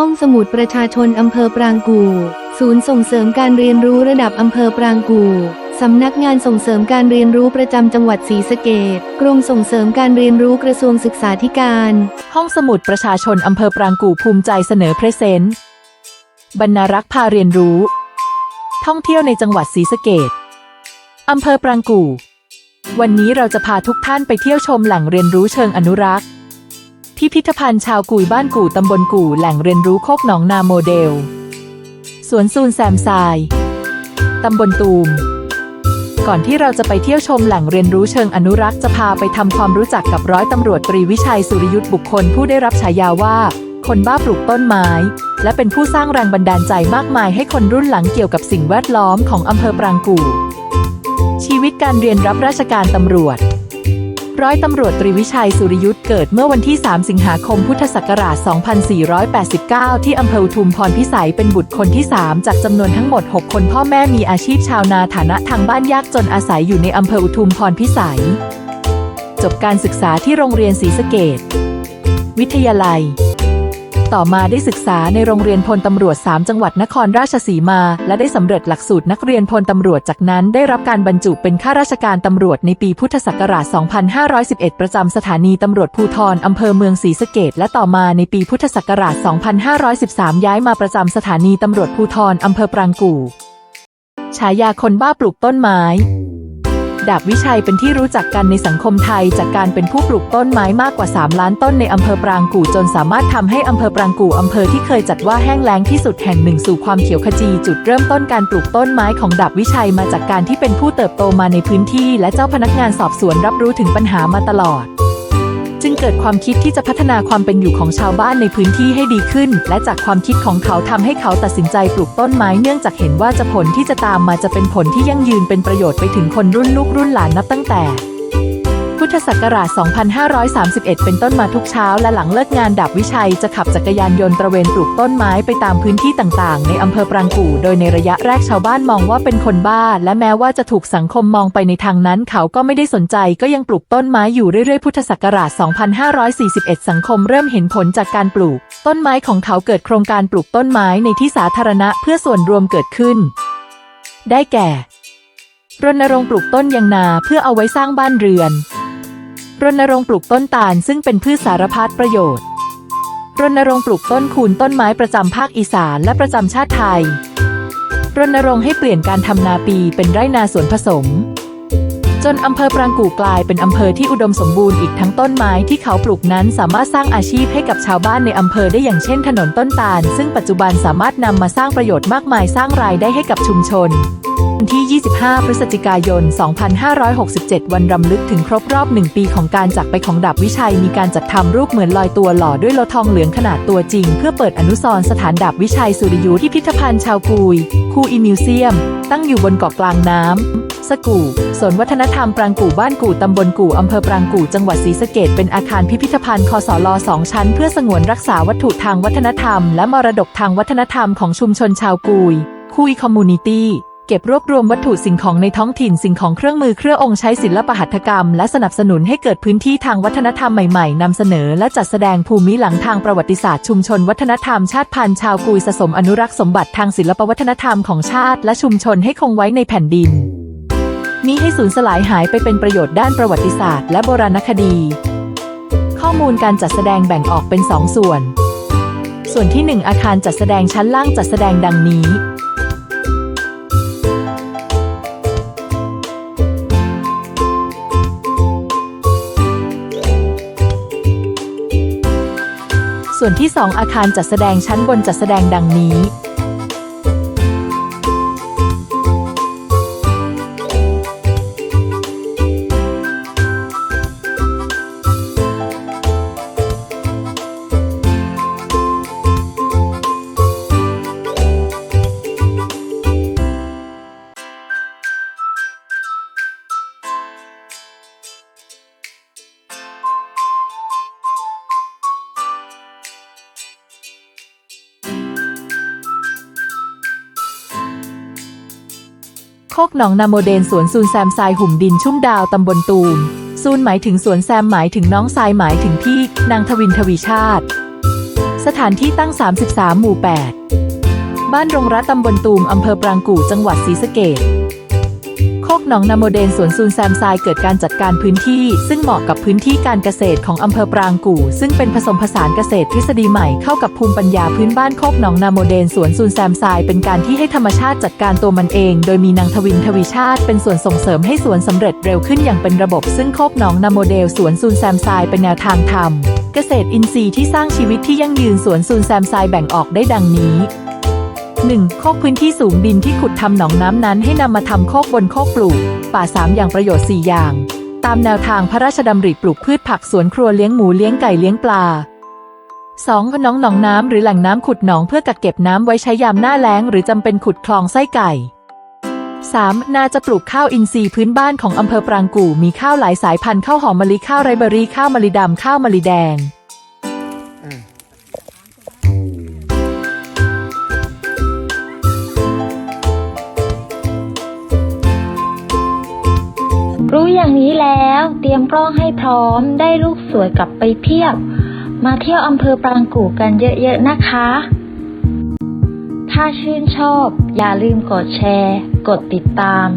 ห้องสมุดประชาชนอำเภอปรางกู่ศูนย์ส่งเสริมการเรียนรู้ระดับอำเภอปรางกู่สำนักงานส่งเสริมการเรียนรู้ประจำจังหวัดศรีสะเกษกรมส่งเสริมการเรียนรู้กระทรวงศึกษาธิการ ห้องสมุดประชาชนอำเภอปรางกู่ภูมิใจเสนอเพรเซนต์บรรณารักษ์พาเรียนรู้ ท่องเที่ยวในจังหวัดศรีสะเกษอำเภอปรางกู่วันนี้เราจะพาทุกท่านไปเที่ยวชมแหล่งเรียนรู้เชิงอนุรักษ์ ที่พิพิธภัณฑ์ชาวกุยบ้านกู่ตำบลกู่แหล่งเรียนรู้โคกหนองนาโมเดล สวนซูนแซมทรายตำบลตูม ก่อนที่เราจะไปเที่ยวชมแหล่งเรียนรู้เชิงอนุรักษ์จะพาไปทำความรู้จักกับร้อยตำรวจตรีวิชัยสุริยุทธบุคคลผู้ได้รับฉายาว่า คนบ้าปลูกต้นไม้ และเป็นผู้สร้างแรงบันดาลใจมากมายให้คนรุ่นหลังเกี่ยวกับสิ่งแวดล้อมของอำเภอปรางกู่ ชีวิตการเรียนรับราชการตำรวจ ร้อยตำรวจตรีวิชัยสุริยุทธเกิดเมื่อวันที่ 3 สิงหาคมพุทธศักราช 2489 ที่อำเภอทุมพรพิสัยเป็นบุตรคนที่ 3 จากจำนวนทั้งหมด 6 คนพ่อแม่มีอาชีพชาวนาฐานะทางบ้านยากจนอาศัยอยู่ในอำเภอทุมพรพิสัย จบการศึกษาที่โรงเรียนศรีสะเกดวิทยาลัย ต่อมาได้ศึกษาในโรงเรียนพลตำรวจ 3 จังหวัดนครราชสีมา และได้สำเร็จหลักสูตรนักเรียนพลตำรวจจากนั้นได้รับการบรรจุเป็นข้าราชการตำรวจในปีพุทธศักราช 2511 ประจำสถานีตำรวจภูธรอำเภอเมืองศรีสะเกดและต่อมาในปีพุทธศักราช 2513 ย้ายมาประจำสถานีตำรวจภูธรอำเภอปรางกู่ฉายาคนบ้าปลูกต้นไม้ ดาบวิชัยเป็นที่รู้จักกันในสังคมไทย จากการเป็นผู้ปลูกต้นไม้มากกว่า 3 ล้านต้นในอำเภอปรางกู่จนสามารถทำให้อำเภอปรางกู่อำเภอที่เคยจัดว่าแห้งแล้งที่สุดแห่งหนึ่งสู่ความเขียวขจีจุดเริ่มต้นการปลูกต้นไม้ของดาบวิชัยมาจากการที่เป็นผู้เติบโตมาในพื้นที่ และเจ้าพนักงานสอบสวนรับรู้ถึงปัญหามาตลอด จึงเกิดความคิดที่จะพัฒนาความเป็นอยู่ของชาวบ้านในพื้นที่ให้ดีขึ้น และจากความคิดของเขาทำให้เขาตัดสินใจปลูกต้นไม้เนื่องจากเห็นว่าจะผลที่จะตามมาจะเป็นผลที่ยั่งยืนเป็นประโยชน์ไปถึงคนรุ่นลูกรุ่นหลานนับตั้งแต่ พุทธศักราช 2531 เป็นต้นมาทุกเช้าและหลังเลิกงานดาบวิชัยจะขับจักรยานยนต์ตระเวนปลูกต้นไม้ไปตามพื้นที่ต่างๆ ในอำเภอปรางกู่ โดยในระยะแรกชาวบ้านมองว่าเป็นคนบ้า และแม้ว่าจะถูกสังคมมองไปในทางนั้น เขาก็ไม่ได้สนใจก็ยังปลูกต้นไม้อยู่เรื่อยๆ พุทธศักราช 2541 สังคมเริ่มเห็นผลจากการปลูก ต้นไม้ของเขาเกิดโครงการปลูกต้นไม้ในที่สาธารณะเพื่อส่วนรวมเกิดขึ้น ได้แก่รณรงค์ปลูกต้นยางนาเพื่อเอาไว้สร้างบ้านเรือน รณรงค์ปลูกต้นตาลซึ่งเป็นพืชสารพัดประโยชน์ รณรงค์ปลูกต้นคูณต้นไม้ประจำภาคอีสานและประจำชาติไทย รณรงค์ให้เปลี่ยนการทำนาปีเป็นไร่นาสวนผสม จนอำเภอปรางกู่กลายเป็นอำเภอที่อุดมสมบูรณ์อีกทั้งต้นไม้ที่เขาปลูกนั้นสามารถสร้างอาชีพให้กับชาวบ้านในอำเภอได้อย่างเช่นถนนต้นตาล ซึ่งปัจจุบันสามารถนำมาสร้างประโยชน์มากมายสร้างรายได้ให้กับชุมชนวัน ที่ 25 พฤศจิกายน 2567 วันรำลึกถึงครบรอบหนึ่งปีของการจากไปของดาบวิชัย มีการจัดทำรูปเหมือนลอยตัวหล่อด้วยโลทองเหลืองขนาดตัวจริง เพื่อเปิดอนุสรณ์สถานดาบวิชัยสุริยุที่พิพิธภัณฑ์ชาวกุย คูอีมิวเซียม ตั้งอยู่บนเกาะกลางน้ำสกู่สวนวัฒนธรรมปรางกู่บ้านกู่ตำบลกู่อำเภอปรางกู่จังหวัดศรีสะเกดเป็นอาคารพิพิธภัณฑ์คสลสองชั้น เพื่อสงวนรักษาวัตถุทางวัฒนธรรม และมรดกทางวัฒนธรรมของชุมชนชาวกุย คุยคอมมูนิตี้ เก็บรวบรวมวัตถุสิ่งของในท้องถิ่นสิ่งของเครื่องมือเครื่ององค์ใช้ศิลปหัตถกรรม และสนับสนุนให้เกิดพื้นที่ทางวัฒนธรรมใหม่ๆนำเสนอและจัดแสดงภูมิหลังทางประวัติศาสตร์ชุมชนวัฒนธรรมชาติพันธุ์ชาวกุยสะสมอนุรักษ์สมบัติทางศิลปวัฒนธรรมของชาติ และชุมชนให้คงไว้ในแผ่นดินมิให้สูญสลายหายไปเป็นประโยชน์ด้านประวัติศาสตร์และโบราณคดี ข้อมูลการจัดแสดงแบ่งออกเป็น 2 ส่วน ส่วนที่ 1 อาคารจัดแสดงชั้นล่างจัดแสดงดังนี้ ส่วนที่ 2 อาคารจัดแสดงชั้นบนจัดแสดงดังนี้ คกหนองนาโมเดนสวนซูนแซมทรายหุ่มดินชุ่มดาวตำบลตูมซูนหมายถึงสวนแซมหมายถึงน้องทรายหมายถึงพี่นางทวินทวีชาติ สถานที่ตั้ง 33 หมู่ 8 บ้านรงรัตตำบลตูมอำเภอปรางกู่จังหวัดศรีสะเกษ คกหนองนาโมเดนสวนซูนแซมทรายเกิดการจัดการพื้นที่ ซึ่งเหมาะกับพื้นที่การเกษตรของอำเภอปรางกู่ ซึ่งเป็นผสมผสานเกษตรทฤษฎีใหม่เข้ากับภูมิปัญญาพื้นบ้านโคกหนองนาโมเดนสวนซูนแซมทรายเป็นการที่ให้ธรรมชาติจัดการตัวมันเอง โดยมีนางทวินทวีชาติ เป็นส่วนส่งเสริมให้สวนสำเร็จเร็วขึ้นอย่างเป็นระบบ ซึ่งโคกหนองนาโมเดลสวนซูนแซมทรายเป็นแนวทางทำเกษตรอินทรีย์ที่สร้างชีวิตที่ยั่งยืนสวนซูนแซมทรายแบ่งออกได้ดังนี้ 1. โคกพื้นที่สูงดินที่ขุดทำหนองน้ำนั้นให้นำมาทำโคกบนโคกปลูก ป่า 3 อย่างประโยชน์ 4 อย่าง ตามแนวทางพระราชดำริปลูกพืชผักสวนครัวเลี้ยงหมูเลี้ยงไก่เลี้ยงปลา 2. หนองหนองน้ำหรือแหล่งน้ำขุดหนองเพื่อกักเก็บน้ำไว้ใช้ยามหน้าแล้ง หรือจำเป็นขุดคลองไส้ไก่ 3. นาจะปลูกข้าวอินทรีย์พื้นบ้านของอำเภอปรางกู่มีข้าวหลายสายพันธุ์ข้าวหอมมะลิข้าวไรเบอรี่ข้าวมะลิดำข้าวมะลิแดง รู้อย่างนี้แล้วเตรียมกล้องให้พร้อมได้รูปสวยกลับไปเพียบ มาเที่ยวอำเภอปรางกู่กันเยอะๆนะคะ ถ้าชื่นชอบ อย่าลืมกดแชร์ กดติดตาม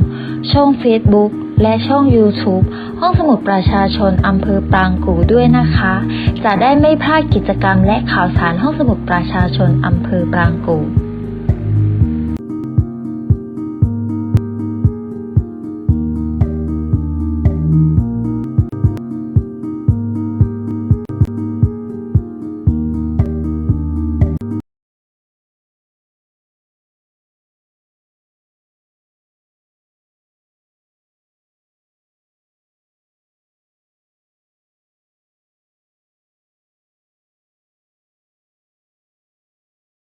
ช่อง Facebook และช่อง YouTube ห้องสมุดประชาชนอำเภอปรางกู่ด้วยนะคะ จะได้ไม่พลาดกิจกรรมและข่าวสารห้องสมุดประชาชนอำเภอปรางกู่